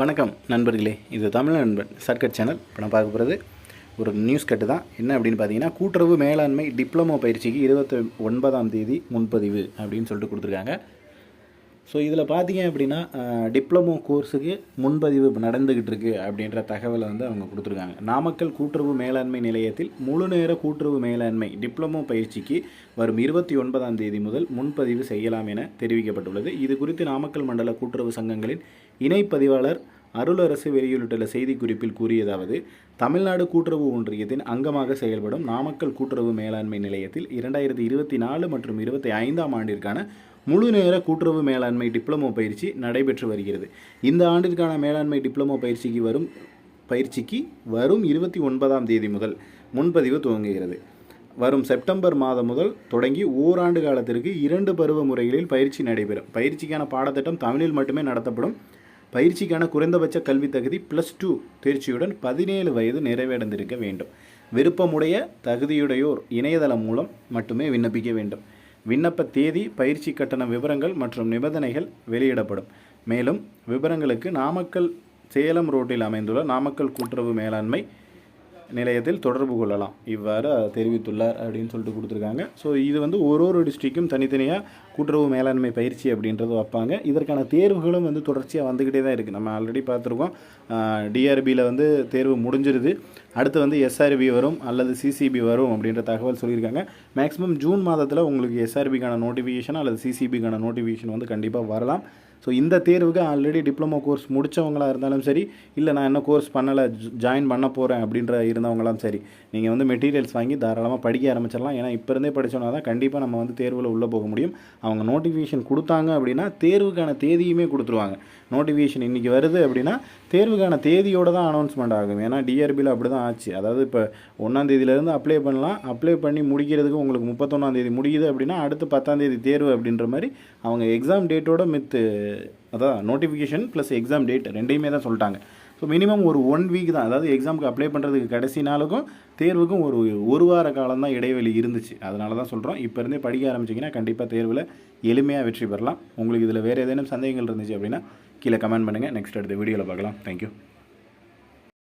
வணக்கம் நண்பர்களே இது தமிழ் நண்பன் ஷார்ட்கட் சேனல். இப்போ நான் பார்க்க போகிறது ஒரு நியூஸ் கட்டு தான். என்ன அப்படின்னு பார்த்தீங்கன்னா கூட்டுறவு மேலாண்மை டிப்ளமோ பயிற்சிக்கு இருபத்தி ஒன்பதாம் தேதி முன்பதிவு அப்படின்னு சொல்லிட்டு கொடுத்துருக்காங்க. ஸோ இதில் பார்த்தீங்க அப்படின்னா டிப்ளமோ கோர்ஸுக்கு முன்பதிவு நடந்துக்கிட்டு இருக்கு அப்படின்ற தகவலை வந்து அவங்க கொடுத்துருக்காங்க. நாமக்கல் கூட்டுறவு மேலாண்மை நிலையத்தில் முழு நேர கூட்டுறவு மேலாண்மை டிப்ளமோ பயிற்சிக்கு வரும் இருபத்தி ஒன்பதாம் தேதி முதல் முன்பதிவு செய்யலாம் என தெரிவிக்கப்பட்டுள்ளது. இது குறித்து நாமக்கல் மண்டல கூட்டுறவு சங்கங்களின் இணைப்பதிவாளர் அருளரசு வெளியிட்டுள்ள செய்திக்குறிப்பில் கூறியதாவது தமிழ்நாடு கூட்டுறவு ஒன்றியத்தின் அங்கமாக செயல்படும் நாமக்கல் கூட்டுறவு மேலாண்மை நிலையத்தில் இரண்டாயிரத்தி இருபத்தி நாலு மற்றும் இருபத்தி ஐந்தாம் ஆண்டிற்கான முழு நேர கூட்டுறவு மேலாண்மை டிப்ளமோ பயிற்சி நடைபெற்று வருகிறது. இந்த ஆண்டிற்கான மேலாண்மை டிப்ளமோ பயிற்சிக்கு வரும் பயிற்சிக்கு வரும் இருபத்தி ஒன்பதாம் தேதி முதல் முன்பதிவு துவங்குகிறது. வரும் செப்டம்பர் மாதம் முதல் தொடங்கி ஓராண்டு காலத்திற்கு இரண்டு பருவ முறைகளில் பயிற்சி நடைபெறும். பயிற்சிக்கான பாடத்திட்டம் தமிழில் மட்டுமே நடத்தப்படும். பயிற்சிக்கான குறைந்தபட்ச கல்வி தகுதி ப்ளஸ் டூ தேர்ச்சியுடன் பதினேழு வயது நிறைவடைந்திருக்க வேண்டும். விருப்பமுடைய தகுதியுடையோர் இணையதளம் மூலம் மட்டுமே விண்ணப்பிக்க வேண்டும். விண்ணப்ப தேதி பயிற்சி கட்டண விவரங்கள் மற்றும் நிபந்தனைகள் வெளியிடப்படும். மேலும் விவரங்களுக்கு நாமக்கல் சேலம் ரோட்டில் அமைந்துள்ள நாமக்கல் கூட்டுறவு மேலாண்மை நிலையத்தில் தொடர்பு கொள்ளலாம். இவ்வாறு தெரிவித்துள்ளார் அப்படின்னு சொல்லிட்டு கொடுத்துருக்காங்க. ஸோ இது வந்து ஒரு ஒரு டிஸ்ட்ரிக்கும் தனித்தனியாக கூட்டுறவு மேலாண்மை பயிற்சி அப்படின்றது வைப்பாங்க. இதற்கான தேர்வுகளும் வந்து தொடர்ச்சியாக வந்துக்கிட்டே தான் இருக்குது நம்ம ஆல்ரெடி பார்த்துருக்கோம். டிஆர்பியில் வந்து தேர்வு முடிஞ்சிருது. அடுத்து வந்து எஸ்ஆர்பி வரும் அல்லது சிசிபி வரும் அப்படின்ற தகவல் சொல்லியிருக்காங்க. மேக்ஸிமம் ஜூன் மாதத்தில் உங்களுக்கு எஸ்ஆர்பிக்கான நோட்டிஃபிகேஷன் அல்லது சிசிபிக்கான நோட்டிஃபிகேஷன் வந்து கண்டிப்பாக வரலாம். ஸோ இந்த தேர்வுக்கு ஆல்ரெடி டிப்ளமோ கோர்ஸ் முடித்தவங்களா இருந்தாலும் சரி இல்லை நான் என்ன கோர்ஸ் பண்ணலை ஜாயின் பண்ண போகிறேன் அப்படின்ற இருந்தவங்களாம் சரி. நீங்கள் வந்து மெட்டீரியல்ஸ் வாங்கி தாராளமாக படிக்க ஆரம்பிச்சிடலாம். ஏன்னா இப்போ இருந்தே படிச்சோன்னா தான் கண்டிப்பாக நம்ம வந்து தேர்வில் உள்ளே போக முடியும். அவங்க நோட்டிஃபிகேஷன் கொடுத்தாங்க அப்படின்னா தேர்வுக்கான தேதியுமே கொடுத்துருவாங்க. நோட்டிஃபிகேஷன் இன்றைக்கி வருது அப்படின்னா தேர்வுக்கான தேதியோடு தான் அனௌன்ஸ்மெண்ட் ஆகும். ஏன்னா டிஆர்பியில் அப்படி தான் ஆச்சு. அதாவது இப்போ ஒன்றாந்தேதியிலேருந்து அப்ளை பண்ணலாம். அப்ளை பண்ணி முடிக்கிறதுக்கு உங்களுக்கு முப்பத்தொன்னாந்தேதி முடியுது அப்படின்னா அடுத்து பத்தாந்தேதி தேர்வு அப்படின்ற மாதிரி அவங்க எக்ஸாம் டேட்டோட மித்து அதான் நோட்டிஃபிகேஷன் ப்ளஸ் எக்ஸாம் டேட் ரெண்டையுமே தான் சொல்லிட்டாங்க. ஸோ மினிமம் ஒரு ஒன் வீக் தான். அதாவது எக்ஸாமுக்கு அப்ளை பண்ணுறதுக்கு கடைசி நாளுக்கும் தேர்வுக்கும் ஒரு ஒரு வார காலம் தான் இடைவெளி இருந்துச்சு. அதனால தான் சொல்கிறோம் இப்போ இருந்தே படிக்க ஆரம்பிச்சிங்கன்னா கண்டிப்பாக தேர்வில் எளிமையாக வெற்றி பெறலாம். உங்களுக்கு இதில் வேறு ஏதேனும் சந்தேகங்கள் இருந்துச்சு அப்படின்னா கீழே கமெண்ட் பண்ணுங்கள் நெக்ஸ்ட் அடுத்த வீடியோவில் பார்க்கலாம். தேங்க்யூ